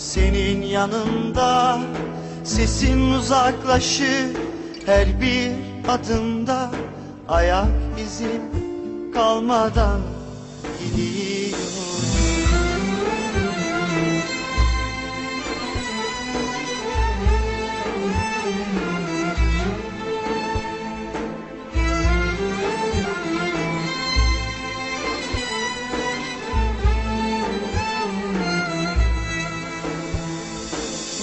senin yanında Sesin uzaklaşır her bir adımda. Ayak izin kalmadan gidiyorum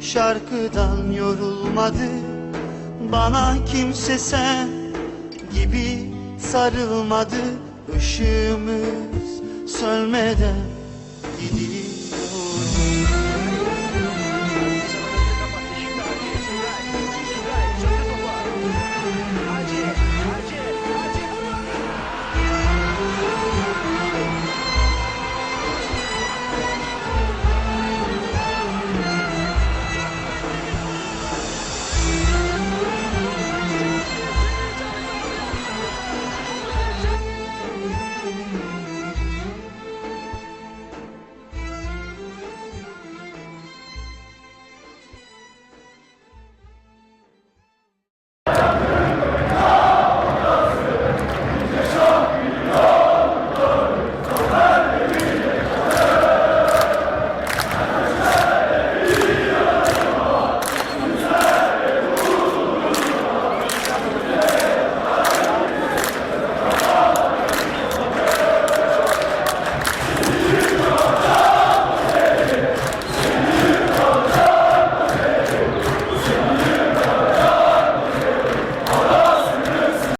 şarkıdan yorulmadı Bana kimse sen gibi sarılmadı. Işığımız sönmeden gidiyor